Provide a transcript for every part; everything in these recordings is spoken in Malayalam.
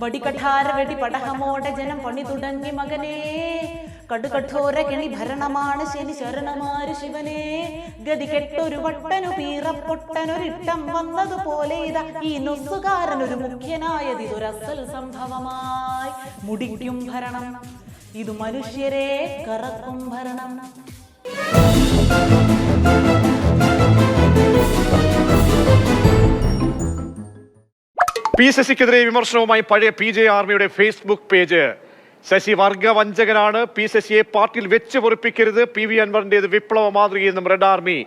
വടികഠാര വെടി പടഹമോടെ ജനം പണി തുടങ്ങി മകനേ. കടുകഠോര കെണി ഭരണമാണ് ശനി ശരണമാര് ശിവനെ. ഗതി കെട്ടൊരു വട്ടനു പീറപ്പൊട്ടനൊരിട്ടം വന്നതുപോലെ ഇതാ ഈ നൊസുകാരനൊരു മുഖ്യനായത് ഇതൊരസൽ സംഭവമായി. മുടിക്കും ഭരണം ഇത് മനുഷ്യരെ കറക്കും ഭരണം. പി ശശിക്കെതിരെ വിമർശനവുമായി പഴയ P J Army Facebook page. Sasi വർഗവഞ്ചകനാണ് P ശശിയെ പാർട്ടിയിൽ വെച്ച് പൊറിപ്പിക്കരുത്. പി വി അൻവറിന്റേത് വിപ്ലവ മാതൃകയെന്നും റെഡ് ആർമി.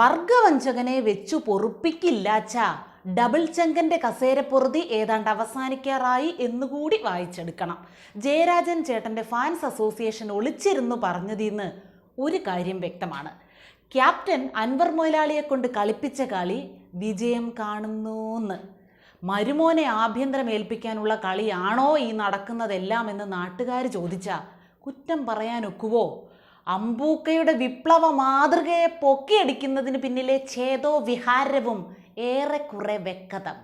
വർഗവഞ്ചകനെ വെച്ചു പൊറുപ്പിക്കില്ല ഡബിൾ ചെങ്കന്റെ കസേരപ്പൊറുതി ഏതാണ്ട് അവസാനിക്കാറായി എന്നുകൂടി വായിച്ചെടുക്കണം. ജയരാജൻ ചേട്ടന്റെ ഫാൻസ് അസോസിയേഷൻ ഒളിച്ചിരുന്നു പറഞ്ഞതിന്ന് ഒരു കാര്യം വ്യക്തമാണ്. ക്യാപ്റ്റൻ അൻവർ മൊയ്ലാളിയെ കൊണ്ട് കളിപ്പിച്ച കളി വിജയം കാണുന്നൂന്ന്. മരുമോനെ ആഭ്യന്തരം ഏൽപ്പിക്കാനുള്ള കളിയാണോ ഈ നടക്കുന്നതെല്ലാം എന്ന് നാട്ടുകാർ ചോദിച്ചാ കുറ്റം പറയാനൊക്കുവോ? അമ്പൂക്കയുടെ വിപ്ലവ മാതൃകയെ പൊക്കിയടിക്കുന്നതിന് പിന്നിലെ ഛേദോ വിഹാരവും ഏറെക്കുറെ വെക്കതം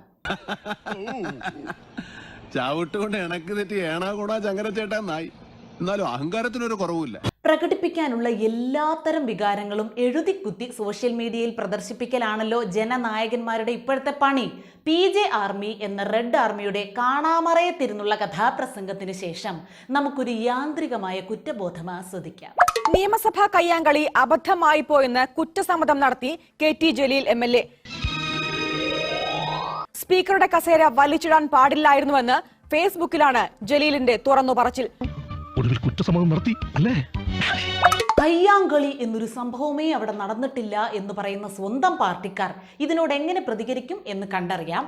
ചവിട്ടുകൊണ്ട് ഇണക്ക് തെറ്റി ഏണാകൂടാ ചങ്കരച്ചേട്ടാ നായി. എന്നാലും അഹങ്കാരത്തിനൊരു കുറവുമില്ല. പ്രകടിപ്പിക്കാനുള്ള എല്ലാത്തരം വികാരങ്ങളും എഴുതിക്കുത്തി സോഷ്യൽ മീഡിയയിൽ പ്രദർശിപ്പിക്കലാണല്ലോ ജനനായകന്മാരുടെ ഇപ്പോഴത്തെ പണി. പി ജെ ആർമി എന്ന റെഡ് ആർമിയുടെ കാണാമറയത്തിരുന്നുള്ള കഥാപ്രസംഗത്തിന് ശേഷം നമുക്കൊരു യാന്ത്രികമായ കുറ്റബോധം ആസ്വദിക്കാം. നിയമസഭാ കയ്യാങ്കളി അബദ്ധമായി പോയെന്ന് കുറ്റസമ്മതം നടത്തി K T Jaleel M L A. സ്പീക്കറുടെ കസേര വലിച്ചിടാൻ പാടില്ലായിരുന്നുവെന്ന് ഫേസ്ബുക്കിലാണ് ജലീലിന്റെ തുറന്നു പറച്ചിൽ ഒടുവിൽ കുറ്റസമ്മതം നടത്തി അല്ലേ? കയ്യാങ്കളി എന്നൊരു സംഭവമേ അവിടെ നടന്നിട്ടില്ല എന്ന് പറയുന്ന സ്വന്തം പാർട്ടിക്കാർ ഇതിനോട് എങ്ങനെ പ്രതികരിക്കും എന്ന് കണ്ടറിയാം.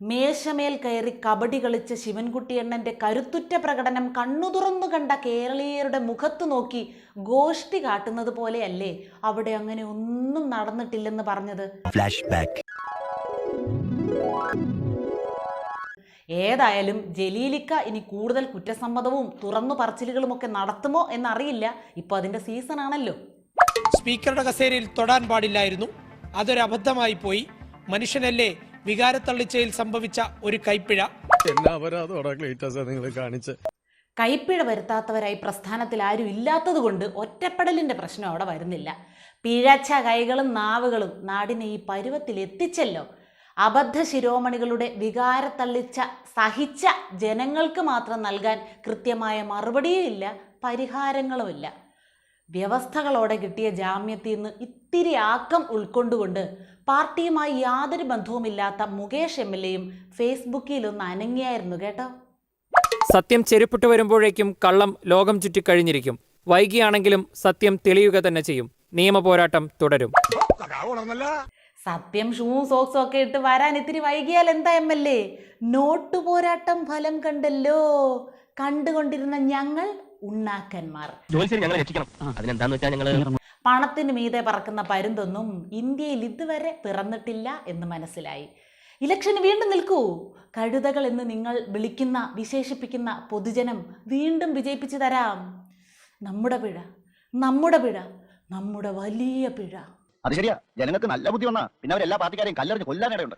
മേശമേൽ കയറി കബഡി കളിച്ച ശിവൻകുട്ടിയണ്ണന്റെ കരുത്തുറ്റ പ്രകടനം കണ്ണു തുറന്നു കണ്ട കേരളീയരുടെ മുഖത്ത് നോക്കി ഗോഷ്ടി കാട്ടുന്നത് പോലെയല്ലേ അവിടെ അങ്ങനെ ഒന്നും നടന്നിട്ടില്ലെന്ന് പറഞ്ഞത്? ഏതായാലും ജലീലിക്ക ഇനി കൂടുതൽ കുറ്റസമ്മതവും തുറന്നു പറച്ചിലുകളും ഒക്കെ നടത്തുമോ എന്നറിയില്ല. ഇപ്പൊ അതിന്റെ സീസൺ ആണല്ലോ. സ്പീക്കറുടെ കസേരയിൽ തൊടാൻ പാടില്ലായിരുന്നു. അതൊരു അബദ്ധമായി പോയി. മനുഷ്യനല്ലേ വികാരത്തള്ളിച്ചയിൽ സംഭവിച്ച ഒരു കൈപ്പിഴ. കാണിച്ച്. കൈപ്പിഴ വരുത്താത്തവരായി പ്രസ്ഥാനത്തിൽ ആരും ഇല്ലാത്തതുകൊണ്ട് ഒറ്റപ്പെടലിന്റെ പ്രശ്നം അവിടെ വരുന്നില്ല. പിഴച്ച കൈകളും നാവുകളും നാടിനെ ഈ പരുവത്തിൽ എത്തിച്ചല്ലോ. അബദ്ധ ശിരോമണികളുടെ വികാരത്തള്ളിച്ച സഹിച്ച ജനങ്ങൾക്ക് മാത്രം നൽകാൻ കൃത്യമായ മറുപടിയുമില്ല പരിഹാരങ്ങളുമില്ല. വ്യവസ്ഥകളോടെ കിട്ടിയ ജാമ്യത്തിൽ നിന്ന് ഇത്തിരി ആക്കം ഉൾക്കൊണ്ടുകൊണ്ട് പാർട്ടിയുമായി യാതൊരു ബന്ധവുമില്ലാത്ത മുകേഷ് എം എൽ എയും ഫേസ്ബുക്കിലൊന്ന് അനങ്ങിയായിരുന്നു കേട്ടോ. സത്യം ചെരുപ്പിട്ട് വരുമ്പോഴേക്കും കള്ളം ലോകം ചുറ്റിക്കഴിഞ്ഞിരിക്കും വൈകിയാണെങ്കിലും സത്യം തെളിയുക തന്നെ ചെയ്യും. നിയമ പോരാട്ടം തുടരും. സത്യം ഷൂവും സോക്സും ഒക്കെ ഇട്ട് വരാൻ ഇത്തിരി വൈകിയാൽ എന്താ എം എൽ എ? നോട്ടു പോരാട്ടം ഫലം കണ്ടല്ലോ. കണ്ടുകൊണ്ടിരുന്ന ഞങ്ങൾ ഉണ്ണാക്കന്മാർ. പണത്തിന് മീതെ പറക്കുന്ന പരുന്തൊന്നും ഇന്ത്യയിൽ ഇതുവരെ പിറന്നിട്ടില്ല എന്ന് മനസ്സിലായി. ഇലക്ഷന് വീണ്ടും നിൽക്കൂ. കഴുതകൾ എന്ന് നിങ്ങൾ വിളിക്കുന്ന വിശേഷിപ്പിക്കുന്ന പൊതുജനം വീണ്ടും വിജയിപ്പിച്ചു തരാം. നമ്മുടെ പിഴ നമ്മുടെ പിഴ നമ്മുടെ വലിയ പിഴ. അത് ശരിയാ. ജനങ്ങൾക്ക് നല്ല ബുദ്ധി വന്നാ പിന്നെ അവരെല്ലാ പാർട്ടിക്കാരെയും കല്ലെറിഞ്ഞ് കൊല്ലാനിടയുണ്ട്